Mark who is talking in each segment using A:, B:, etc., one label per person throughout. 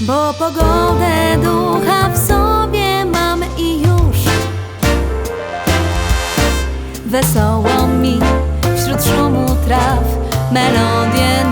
A: Bo pogodę ducha w sobie mamy i już. Wesoło mi wśród szumu traw Melodię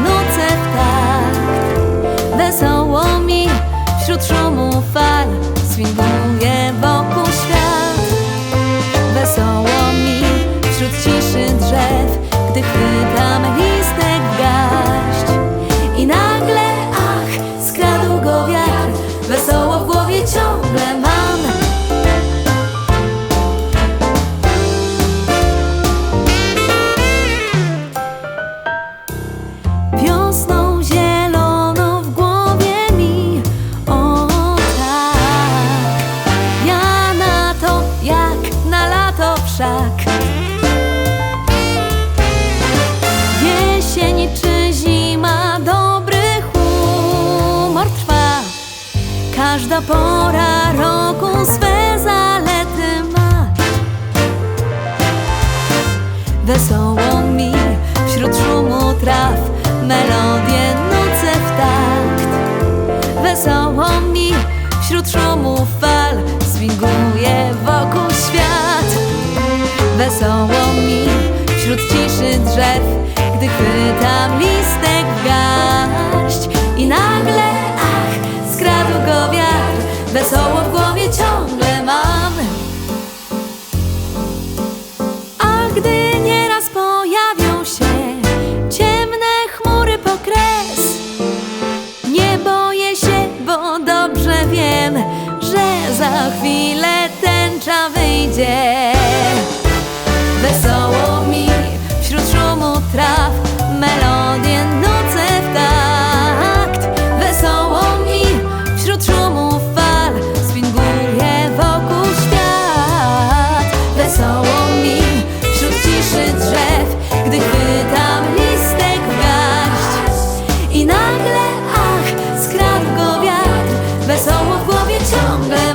A: Jesień czy zima dobry humor trwa. Każda pora roku swe zalety ma. Wesoło mi wśród szumu traw Melodię nucę w takt. Wesoło mi wśród szumu fal Swinguje wokół świat wiem, że za chwilę tęcza wyjdzie. Wesoło longer